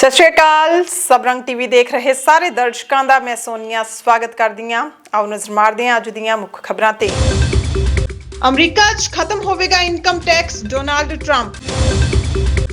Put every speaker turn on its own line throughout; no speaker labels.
ਸਤਿ ਸ਼੍ਰੀ ਅਕਾਲ। ਸਬਰੰਗ ਟੀਵੀ ਦੇਖ ਰਹੇ ਸਾਰੇ ਦਰਸ਼ਕਾਂ ਦਾ ਮੈਂ ਸੋਨੀਆ, ਸਵਾਗਤ ਕਰਦੀ ਹਾਂ। ਆਓ ਨਜ਼ਰ ਮਾਰਦੇ ਹਾਂ ਅੱਜ ਦੀਆਂ ਮੁੱਖ ਖਬਰਾਂ ਤੇ। ਅਮਰੀਕਾ 'ਚ ਖਤਮ ਹੋਵੇਗਾ ਇਨਕਮ ਟੈਕਸ, ਡੋਨਾਲਡ ਟਰੰਪ।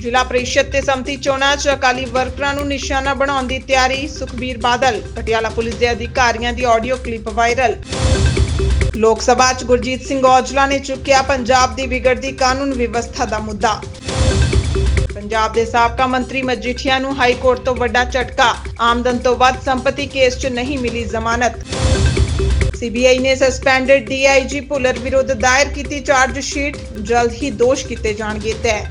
ਜ਼ਿਲ੍ਹਾ ਪ੍ਰੀਸ਼ਦ ਤੇ ਸੰਮਤੀ ਚੋਣਾਂ 'ਚ ਅਕਾਲੀ ਵਰਕਰਾਂ ਨੂੰ ਨਿਸ਼ਾਨਾ ਬਣਾਉਣ ਦੀ ਤਿਆਰੀ, ਸੁਖਬੀਰ ਬਾਦਲ। ਪਟਿਆਲਾ ਪੁਲਿਸ ਦੇ ਅਧਿਕਾਰੀਆਂ ਦੀ ਆਡੀਓ ਕਲਿੱਪ ਵਾਇਰਲ। ਲੋਕ ਸਭਾ 'ਚ ਗੁਰਜੀਤ ਸਿੰਘ ਔਜਲਾ ਨੇ ਚੁੱਕਿਆ ਪੰਜਾਬ ਦੀ ਵਿਗੜਦੀ ਕਾਨੂੰਨ ਵਿਵਸਥਾ ਦਾ ਮੁੱਦਾ। ਪੰਜਾਬ ਦੇ ਸਾਬਕਾ ਮੰਤਰੀ ਮਜੀਠੀਆ ਨੂੰ ਹਾਈ ਕੋਰਟ ਤੋਂ ਵੱਡਾ ਝਟਕਾ। ਆਮਦਨ ਤੋਂ ਵੱਧ ਸੰਪਤੀ ਕੇਸ 'ਚ ਨਹੀਂ ਮਿਲੀ ਜ਼ਮਾਨਤ। ਸੀਬੀਆਈ ਨੇ ਸਸਪੈਂਡਡ ਡੀਆਈਜੀ ਭੁੱਲਰ ਵਿਰੁੱਧ ਦਾਇਰ ਕੀਤੀ ਚਾਰਜ ਸ਼ੀਟ ਜਲਦ ਹੀ ਦੋਸ਼ ਕੀਤੇ ਜਾਣਗੇ ਤੈਅ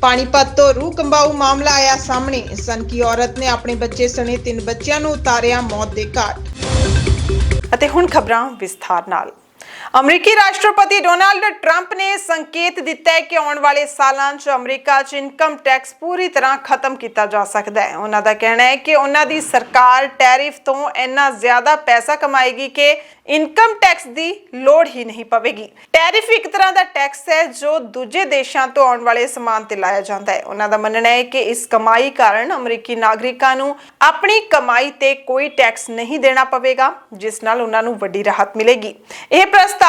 ਪਾਣੀਪਤ ਤੋਂ ਰੂਹ ਕੰਬਾਊ ਮਾਮਲਾ ਆਇਆ ਸਾਹਮਣੇ। ਸਨਕੀ ਔਰਤ ਨੇ ਆਪਣੇ ਬੱਚੇ ਸਣੇ ਤਿੰਨ ਬੱਚਿਆਂ ਨੂੰ ਉਤਾਰਿਆ ਮੌਤ ਦੇ ਘਾਟ। ਅਤੇ ਹੁਣ ਖਬਰਾਂ ਵਿਸਥਾਰ ਨਾਲ। ਅਮਰੀਕੀ ਰਾਸ਼ਟਰਪਤੀ ਡੋਨਾਲਡ ਟਰੰਪ ਨੇ ਸੰਕੇਤ ਦਿੱਤਾ ਹੈ ਕਿ ਆਉਣ ਵਾਲੇ ਸਾਲਾਂ 'ਚ ਅਮਰੀਕਾ 'ਚ ਇਨਕਮ ਟੈਕਸ ਪੂਰੀ ਤਰ੍ਹਾਂ ਖਤਮ ਕੀਤਾ ਜਾ ਸਕਦਾ ਹੈ। ਉਹਨਾਂ ਦਾ ਕਹਿਣਾ ਹੈ ਕਿ ਉਹਨਾਂ ਦੀ ਸਰਕਾਰ ਟੈਰਿਫ ਤੋਂ ਇੰਨਾ ਜ਼ਿਆਦਾ ਪੈਸਾ ਕਮਾਏਗੀ ਕਿ ਇਨਕਮ ਟੈਕਸ ਦੀ ਲੋੜ ਹੀ ਨਹੀਂ ਪਵੇਗੀ। ਟੈਰਿਫ ਇੱਕ ਤਰ੍ਹਾਂ ਦਾ ਟੈਕਸ ਹੈ ਜੋ ਦੂਜੇ ਦੇਸ਼ਾਂ ਤੋਂ ਆਉਣ ਵਾਲੇ ਸਮਾਨ ਤੇ ਲਾਇਆ ਜਾਂਦਾ ਹੈ। ਉਹਨਾਂ ਦਾ ਮੰਨਣਾ ਹੈ ਕਿ ਇਸ ਕਮਾਈ ਕਾਰਨ ਅਮਰੀਕੀ ਨਾਗਰਿਕਾਂ ਨੂੰ ਆਪਣੀ ਕਮਾਈ ਤੇ ਕੋਈ ਟੈਕਸ ਨਹੀਂ ਦੇਣਾ ਪਵੇਗਾ, ਜਿਸ ਨਾਲ ਉਹਨਾਂ ਨੂੰ ਵੱਡੀ ਰਾਹਤ ਮਿਲੇਗੀ। ਇਹ ਪ੍ਰਸਤਾਵ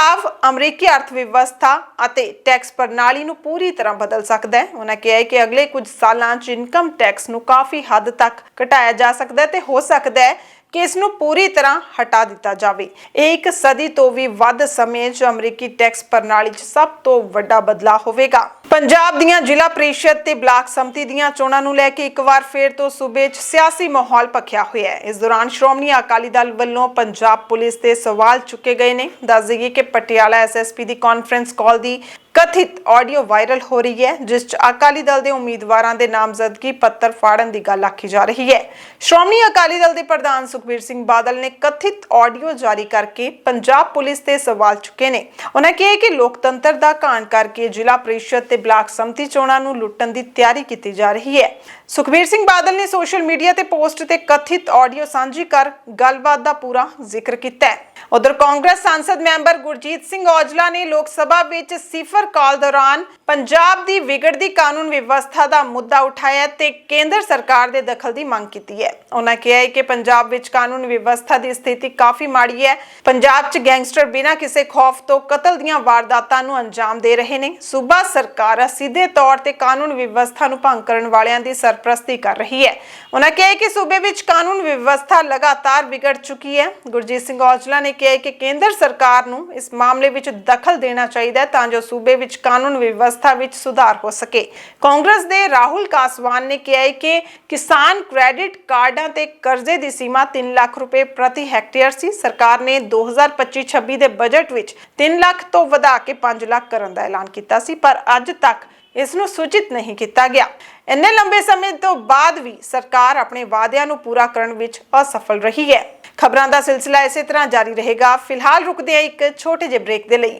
ਅਮਰੀਕੀ ਅਰਥ ਵਿਵਸਥਾ ਅਤੇ ਟੈਕਸ ਪ੍ਰਣਾਲੀ ਨੂੰ ਪੂਰੀ ਤਰ੍ਹਾਂ ਬਦਲ ਸਕਦਾ ਹੈ। ਉਹਨਾਂ ਕਿਹਾ ਹੈ ਕਿ ਅਗਲੇ ਕੁਝ ਸਾਲਾਂ 'ਚ ਇਨਕਮ ਟੈਕਸ ਨੂੰ ਕਾਫੀ ਹੱਦ ਤੱਕ ਘਟਾਇਆ ਜਾ ਸਕਦਾ ਹੈ ਤੇ ਹੋ ਸਕਦਾ ਹੈ ਕਿ ਇਸ ਨੂੰ ਪੂਰੀ ਤਰ੍ਹਾਂ ਹਟਾ ਦਿੱਤਾ ਜਾਵੇ। ਇਹ ਇੱਕ ਸਦੀ ਤੋਂ ਵੀ ਵੱਧ ਸਮੇਂ 'ਚ ਅਮਰੀਕੀ ਟੈਕਸ ਪ੍ਰਣਾਲੀ 'ਚ ਸਭ ਤੋਂ ਵੱਡਾ ਬਦਲਾਅ ਹੋਵੇਗਾ। ਪੰਜਾਬ ਦੀਆਂ ਜ਼ਿਲ੍ਹਾ ਪ੍ਰੀਸ਼ਦ ਤੇ ਬਲਾਕ ਸੰਮਤੀ ਦੀਆਂ ਚੋਣਾਂ ਨੂੰ ਲੈ ਕੇ ਇੱਕ ਵਾਰ ਫੇਰ ਤੋਂ ਸੂਬੇ 'ਚ ਸਿਆਸੀ ਮਾਹੌਲ ਭਖਿਆ ਹੋਇਆ ਹੈ। ਇਸ ਦੌਰਾਨ ਸ਼੍ਰੋਮਣੀ ਅਕਾਲੀ ਦਲ ਵੱਲੋਂ ਪੰਜਾਬ ਪੁਲਿਸ ਤੇ ਸਵਾਲ ਚੁੱਕੇ ਗਏ ਨੇ। ਦੱਸ ਦਈਏ ਕਿ ਪਟਿਆਲਾ ਐਸਐਸਪੀ ਦੀ ਕਾਨਫਰੰਸ ਕਾਲ ਦੀ ਕਥਿਤ ਆਡੀਓ ਵਾਇਰਲ ਹੋ ਰਹੀ ਹੈ, ਜਿਸ 'ਚ ਅਕਾਲੀ ਦਲ ਦੇ ਉਮੀਦਵਾਰਾਂ ਦੇ ਨਾਮਜ਼ਦਗੀ ਪੱਤਰ ਫਾੜਨ ਦੀ ਗੱਲ ਆਖੀ ਜਾ ਰਹੀ ਹੈ। ਸ਼੍ਰੋਮਣੀ ਅਕਾਲੀ ਦਲ ਦੇ ਪ੍ਰਧਾਨ ਸੁਖਬੀਰ ਸਿੰਘ ਬਾਦਲ ਨੇ ਕਥਿਤ ਆਡੀਓ ਜਾਰੀ ਕਰਕੇ ਪੰਜਾਬ ਪੁਲਿਸ ਤੇ ਸਵਾਲ ਚੁੱਕੇ ਨੇ। ਉਹਨਾਂ ਕਿਹਾ ਕਿ ਲੋਕਤੰਤਰ ਦਾ ਘਾਣ ਕਰਕੇ ਜ਼ਿਲ੍ਹਾ ਪ੍ਰੀਸ਼ਦ ਤੇ ਬਲਾਕ ਸੰਮਤੀ ਚੋਣਾਂ ਨੂੰ ਲੁੱਟਣ ਦੀ ਤਿਆਰੀ ਕੀਤੀ ਜਾ ਰਹੀ ਹੈ। ਸੁਖਬੀਰ ਸਿੰਘ ਬਾਦਲ ਨੇ ਸੋਸ਼ਲ ਮੀਡੀਆ ਤੇ ਪੋਸਟ ਤੇ ਕਥਿਤ ਆਡੀਓ ਸਾਂਝੀ ਕਰ ਗੱਲਬਾਤ ਦਾ ਪੂਰਾ ਜ਼ਿਕਰ ਕੀਤਾ ਹੈ। ਉਧਰ ਕਾਂਗਰਸ ਸੰਸਦ ਮੈਂਬਰ ਗੁਰਜੀਤ ਸਿੰਘ ਔਜਲਾ ਨੇ ਲੋਕ ਸਭਾ ਵਿੱਚ ਸਿਫਰ ਕਾਲ ਦੌਰਾਨ ਪੰਜਾਬ ਦੀ ਵਿਗੜਦੀ ਕਾਨੂੰਨ ਵਿਵਸਥਾ ਦਾ ਮੁੱਦਾ ਉਠਾਇਆ ਤੇ ਕੇਂਦਰ ਸਰਕਾਰ ਦੇ ਦਖਲ ਦੀ ਮੰਗ ਕੀਤੀ ਹੈ। ਉਹਨਾਂ ਕਿਹਾ ਹੈ ਕਿ ਪੰਜਾਬ ਵਿੱਚ ਕਾਨੂੰਨ ਵਿਵਸਥਾ ਦੀ ਸਥਿਤੀ ਕਾਫੀ ਮਾੜੀ ਹੈ। ਪੰਜਾਬ 'ਚ ਗੈਂਗਸਟਰ ਬਿਨਾਂ ਕਿਸੇ ਖੌਫ ਤੋਂ ਕਤਲ ਦੀਆਂ ਵਾਰਦਾਤਾਂ ਨੂੰ ਅੰਜਾਮ ਦੇ ਰਹੇ ਨੇ। ਸੂਬਾ ਸਰਕਾਰ ਸਿੱਧੇ ਤੌਰ ਤੇ ਕਾਨੂੰਨ ਵਿਵਸਥਾ ਨੂੰ ਭੰਗ ਕਰਨ ਵਾਲਿਆਂ ਦੀ ਸਰਪ੍ਰਸਤੀ ਕਰ ਰਹੀ ਹੈ। ਉਹਨਾਂ ਕਿਹਾ ਹੈ ਕਿ ਸੂਬੇ ਵਿੱਚ ਕਾਨੂੰਨ ਵਿਵਸਥਾ ਲਗਾਤਾਰ ਵਿਗੜ ਚੁੱਕੀ ਹੈ। ਗੁਰਜੀਤ ਸਿੰਘ ਔਜਲਾ ਨੇ ਕਿਹਾ ਕਿ ਕੇਂਦਰ ਸਰਕਾਰ ਨੂੰ ਇਸ ਮਾਮਲੇ ਵਿੱਚ ਦਖਲ ਦੇਣਾ ਚਾਹੀਦਾ ਹੈ ਤਾਂ ਜੋ ਸੂਬੇ ਵਿੱਚ ਕਾਨੂੰਨ ਵਿਵਸਥਾ ਵਿੱਚ ਸੁਧਾਰ ਹੋ ਸਕੇ। ਕਾਂਗਰਸ ਦੇ ਰਾਹੁਲ ਕਾਸਵਾਨ ਨੇ ਕਿਹਾ ਕਿ ਕਿਸਾਨ ਕ੍ਰੈਡਿਟ ਕਾਰਡਾਂ ਤੇ ਕਰਜ਼ੇ ਦੀ ਸੀਮਾ 3 ਲੱਖ ਰੁਪਏ ਪ੍ਰਤੀ ਹੈਕਟੇਅਰ ਸੀ। ਸਰਕਾਰ ਨੇ 2025-26 ਦੇ ਬਜਟ ਵਿੱਚ 3 ਲੱਖ ਤੋਂ ਵਧਾ ਕੇ 5 ਲੱਖ ਕਰਨ ਦਾ ਐਲਾਨ ਕੀਤਾ ਸੀ, ਪਰ ਅੱਜ ਤੱਕ ਇਸ ਨੂੰ ਸੂਚਿਤ ਨਹੀਂ ਕੀਤਾ ਗਿਆ। ਇੰਨੇ ਲੰਬੇ ਸਮੇਂ ਤੋਂ ਬਾਅਦ ਵੀ ਸਰਕਾਰ ਆਪਣੇ ਵਾਅਦਿਆਂ ਨੂੰ ਪੂਰਾ ਕਰਨ ਵਿੱਚ ਅਸਫਲ ਰਹੀ ਹੈ। ਖਬਰਾਂ ਦਾ ਸਿਲਸਿਲਾ ਇਸੇ ਤਰ੍ਹਾਂ ਜਾਰੀ ਰਹੇਗਾ। ਫਿਲਹਾਲ ਰੁਕਦੇ ਹਾਂ ਇੱਕ ਛੋਟੇ ਜਿਹੇ ਬ੍ਰੇਕ ਦੇ ਲਈ।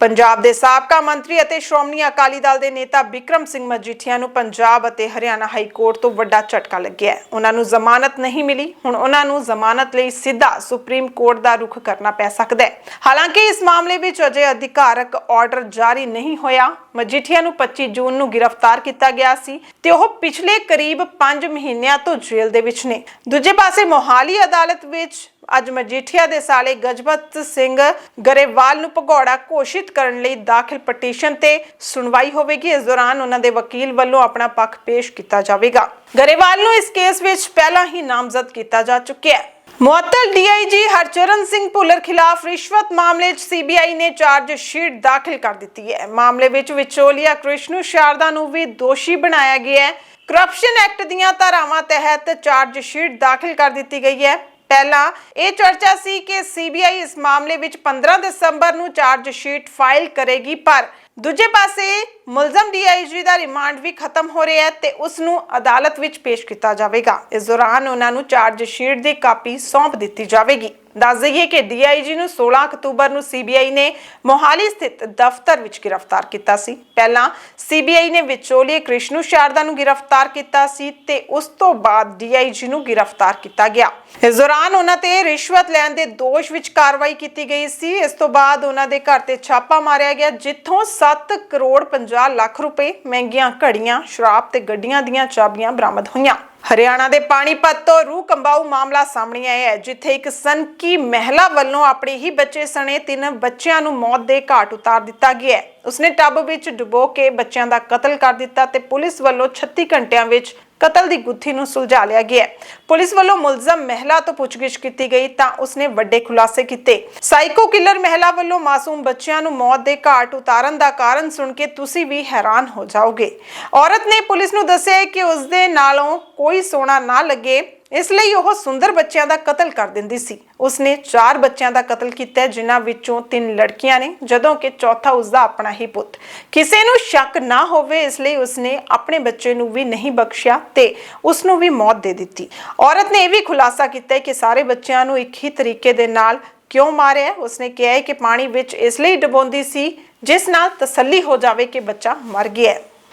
ਪੰਜਾਬ ਦੇ ਸਾਬਕਾ ਮੰਤਰੀ ਅਤੇ ਸ਼੍ਰੋਮਣੀ ਅਕਾਲੀ ਦਲ ਦੇ ਨੇਤਾ ਵਿਕਰਮ ਸਿੰਘ ਮਜੀਠੀਆ ਨੂੰ ਪੰਜਾਬ ਅਤੇ ਹਰਿਆਣਾ ਹਾਈ ਕੋਰਟ ਤੋਂ ਵੱਡਾ ਝਟਕਾ ਲੱਗਿਆ ਉਹਨਾਂ ਨੂੰ ਜ਼ਮਾਨਤ ਨਹੀਂ ਮਿਲੀ। ਹੁਣ ਉਹਨਾਂ ਨੂੰ ਜ਼ਮਾਨਤ ਲਈ ਸਿੱਧਾ ਸੁਪਰੀਮ ਕੋਰਟ ਦਾ ਰੁਖ ਕਰਨਾ ਪੈ ਸਕਦਾ ਹੈ। ਹਾਲਾਂਕਿ ਇਸ ਮਾਮਲੇ ਵਿੱਚ ਅਜੇ ਅਧਿਕਾਰਕ ਆਰਡਰ ਜਾਰੀ ਨਹੀਂ ਹੋਇਆ। ਮਜੀਠੀਆ ਨੂੰ 25 ਜੂਨ ਨੂੰ ਗ੍ਰਿਫਤਾਰ ਕੀਤਾ ਗਿਆ ਸੀ ਤੇ ਉਹ ਪਿਛਲੇ ਕਰੀਬ 5 ਮਹੀਨਿਆਂ ਤੋਂ ਜੇਲ੍ਹ ਦੇ ਵਿੱਚ ਨੇ। ਦੂਜੇ ਪਾਸੇ ਮੋਹਾਲੀ ਅਦਾਲਤ ਵਿੱਚ ਅੱਜ ਮਜੀਠੀਆ ਦੇ ਸਾਲੇ ਗਜਬਤ ਸਿੰਘ ਗਰੇਵਾਲ ਨੂੰ ਭਗੌੜਾ ਘੋਸ਼ਿਤ ਕਰਨ ਲਈ ਦਾਖਲ ਪਟੀਸ਼ਨ ਤੇ ਸੁਣਵਾਈ ਹੋਵੇਗੀ। ਇਸ ਦੌਰਾਨ ਉਹਨਾਂ ਦੇ ਵਕੀਲ ਵੱਲੋਂ ਆਪਣਾ ਪੱਖ ਪੇਸ਼ ਕੀਤਾ ਜਾਵੇਗਾ। ਗਰੇਵਾਲ ਨੂੰ ਇਸ ਕੇਸ ਵਿੱਚ ਪਹਿਲਾਂ ਹੀ ਨਾਮਜ਼ਦ ਕੀਤਾ ਜਾ ਚੁੱਕਿਆ ਹੈ। ਮੁਅੱਤਲ ਡੀਆਈਜੀ ਹਰਚਰਨ ਸਿੰਘ ਭੁੱਲਰ ਖਿਲਾਫ ਰਿਸ਼ਵਤ ਮਾਮਲੇ 'ਚ ਸੀਬੀਆਈ ਨੇ ਚਾਰਜ ਸ਼ੀਟ ਦਾਖਲ ਕਰ ਦਿੱਤੀ ਹੈ। ਮਾਮਲੇ ਵਿੱਚ ਵਿਚੋਲੀਆ ਕ੍ਰਿਸ਼ਨੂ ਸ਼ਾਰਦਾ ਨੂੰ ਵੀ ਦੋਸ਼ੀ ਬਣਾਇਆ ਗਿਆ ਹੈ। ਕਰਪਸ਼ਨ ਐਕਟ ਦੀਆਂ ਧਾਰਾਵਾਂ ਤਹਿਤ ਚਾਰਜ ਸ਼ੀਟ ਦਾਖਲ ਕਰ ਦਿੱਤੀ ਗਈ ਹੈ। ਪਹਿਲਾਂ ਇਹ ਚਰਚਾ ਸੀ ਕਿ ਸੀਬੀਆਈ ਇਸ ਮਾਮਲੇ ਵਿੱਚ 15 ਦਸੰਬਰ ਨੂੰ ਚਾਰਜ ਸ਼ੀਟ ਫਾਈਲ ਕਰੇਗੀ, ਪਰ ਦੂਜੇ ਪਾਸੇ ਮੁਲਜ਼ਮ ਡੀਆਈਜੀ ਦਾ ਰਿਮਾਂਡ ਵੀ ਖਤਮ ਹੋ ਰਿਹਾ ਹੈ ਤੇ ਉਸ ਨੂੰ ਅਦਾਲਤ ਵਿੱਚ ਪੇਸ਼ ਕੀਤਾ ਜਾਵੇਗਾ। ਇਸ ਦੌਰਾਨ ਉਹਨਾਂ ਨੂੰ ਚਾਰਜ ਸ਼ੀਟ ਦੀ ਕਾਪੀ ਸੌਂਪ ਦਿੱਤੀ ਜਾਵੇਗੀ। ਦੱਸ ਦਈਏ ਕਿ ਡੀਆਈਜੀ ਨੂੰ 16 ਅਕਤੂਬਰ ਨੂੰ ਸੀਬੀਆਈ ਨੇ ਮੋਹਾਲੀ ਸਥਿਤ ਦਫ਼ਤਰ ਵਿੱਚ ਗ੍ਰਿਫਤਾਰ ਕੀਤਾ ਸੀ। ਪਹਿਲਾਂ ਸੀਬੀਆਈ ਨੇ ਵਿਚੋਲੀਏ ਕ੍ਰਿਸ਼ਨੂ ਸ਼ਾਰਦਾ ਨੂੰ ਗ੍ਰਿਫਤਾਰ ਕੀਤਾ ਸੀ ਤੇ ਉਸ ਤੋਂ ਬਾਅਦ ਡੀਆਈਜੀ ਨੂੰ ਗ੍ਰਿਫਤਾਰ ਕੀਤਾ ਗਿਆ। ਇਸ ਦੌਰਾਨ ਉਹਨਾਂ ਤੇ ਰਿਸ਼ਵਤ ਲੈਣ ਦੇ ਦੋਸ਼ ਵਿੱਚ ਕਾਰਵਾਈ ਕੀਤੀ ਗਈ ਸੀ। ਇਸ ਤੋਂ ਬਾਅਦ ਉਹਨਾਂ ਦੇ ਘਰ ਤੇ ਛਾਪਾ ਮਾਰਿਆ ਗਿਆ, ਜਿੱਥੋਂ 7 ਕਰੋੜ 50 ਲੱਖ ਰੁਪਏ ਮਹਿੰਗੀਆਂ ਘੜੀਆਂ, ਸ਼ਰਾਬ ਤੇ ਗੱਡੀਆਂ ਦੀਆਂ ਚਾਬੀਆਂ ਬਰਾਮਦ ਹੋਈਆਂ। ਹਰਿਆਣਾ ਦੇ ਪਾਣੀਪਤ ਤੋਂ ਰੂਹ ਕੰਬਾਊ ਮਾਮਲਾ ਸਾਹਮਣੇ ਆਇਆ ਹੈ, ਜਿੱਥੇ ਇੱਕ ਸਨਕੀ ਮਹਿਲਾ ਵੱਲੋਂ ਆਪਣੇ ਹੀ ਬੱਚੇ ਸਣੇ ਤਿੰਨ ਬੱਚਿਆਂ ਨੂੰ ਮੌਤ ਦੇ ਘਾਟ ਉਤਾਰ ਦਿੱਤਾ ਗਿਆ ਹੈ। ਉਸਨੇ ਟੱਬ ਵਿੱਚ ਡੁਬੋ ਕੇ ਬੱਚਿਆਂ ਦਾ ਕਤਲ ਕਰ ਦਿੱਤਾ ਤੇ ਪੁਲਿਸ ਵੱਲੋਂ 36 ਘੰਟਿਆਂ ਵਿੱਚ ਕਤਲ ਦੀ ਗੁੱਥੀ ਨੂੰ ਸੁਲਝਾ ਲਿਆ ਗਿਆ ਪੁਲਿਸ ਵੱਲੋਂ ਮੁਲਜ਼ਮ ਮਹਿਲਾ ਤੋਂ ਪੁੱਛਗਿੱਛ ਕੀਤੀ ਗਈ ਤਾਂ ਉਸਨੇ ਵੱਡੇ ਖੁਲਾਸੇ ਕੀਤੇ। ਸਾਈਕੋ ਕਿਲਰ ਮਹਿਲਾ ਵੱਲੋਂ ਮਾਸੂਮ ਬੱਚਿਆਂ ਨੂੰ ਮੌਤ ਦੇ ਘਾਟ ਉਤਾਰਨ ਦਾ ਕਾਰਨ ਸੁਣ ਕੇ ਤੁਸੀਂ ਵੀ ਹੈਰਾਨ ਹੋ ਜਾਓਗੇ। ਔਰਤ ਨੇ ਪੁਲਿਸ ਨੂੰ ਦੱਸਿਆ ਹੈ ਕਿ ਉਸਦੇ ਨਾਲੋਂ ਕੋਈ ਸੋਨਾ ਨਾ ਲੱਗੇ। ਇਸ ਲਈ ਉਹ ਸੁੰਦਰ ਬੱਚਿਆਂ ਦਾ ਕਤਲ ਕਰ ਦਿੰਦੀ ਸੀ। ਉਸਨੇ ਚਾਰ ਬੱਚਿਆਂ ਦਾ ਕਤਲ ਕੀਤਾ ਜਿਨ੍ਹਾਂ ਵਿੱਚੋਂ ਤਿੰਨ ਲੜਕੀਆਂ ਨੇ, ਜਦੋਂ ਕਿ ਚੌਥਾ ਉਸਦਾ ਆਪਣਾ ਹੀ ਪੁੱਤ। ਕਿਸੇ ਨੂੰ ਸ਼ੱਕ ਨਾ ਹੋਵੇ, ਇਸ ਲਈ ਉਸਨੇ ਆਪਣੇ ਬੱਚੇ ਨੂੰ ਵੀ ਨਹੀਂ ਬਖਸ਼ਿਆ ਤੇ ਉਸ ਨੂੰ ਵੀ ਮੌਤ ਦੇ ਦਿੱਤੀ। ਔਰਤ ਨੇ ਇਹ ਵੀ ਖੁਲਾਸਾ ਕੀਤਾ ਕਿ ਸਾਰੇ ਬੱਚਿਆਂ ਨੂੰ ਇੱਕ ਹੀ ਤਰੀਕੇ ਦੇ ਨਾਲ ਕਿਉਂ ਮਾਰਿਆ ਉਸਨੇ ਕਿਹਾ ਹੈ ਕਿ ਪਾਣੀ ਵਿੱਚ ਇਸ ਲਈ ਡੁਬੋਂਦੀ ਸੀ, ਜਿਸ ਨਾਲ ਤਸੱਲੀ ਹੋ ਜਾਵੇ ਕਿ ਬੱਚਾ ਮਰ ਗਿਆ ਹੈ।